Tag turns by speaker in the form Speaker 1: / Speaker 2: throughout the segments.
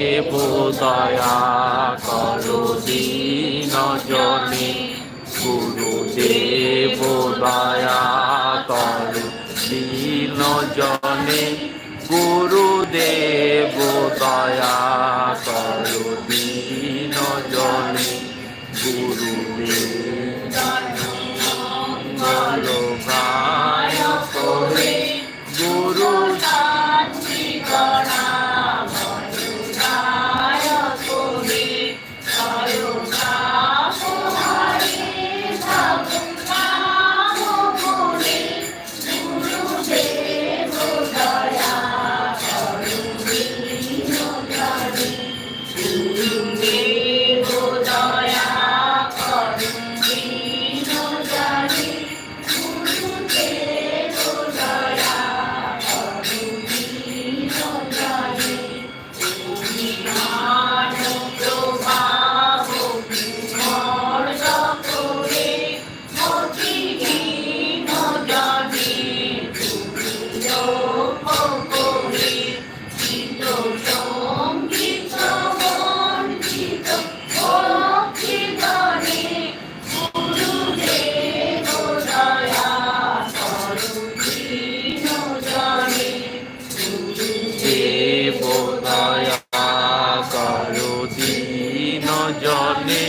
Speaker 1: দেব দয়া করো দীন জনে গুরুদেব দয়া করো দীন জনে গুরুদেব দয়া করো দীন জনে গুরুদেব মঙ্গল চরণে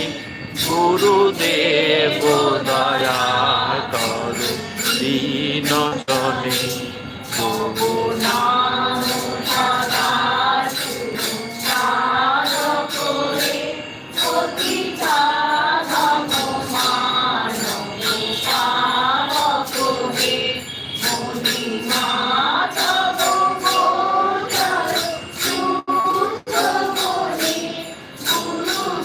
Speaker 1: গুরুদেব দয়া কর দীন জনে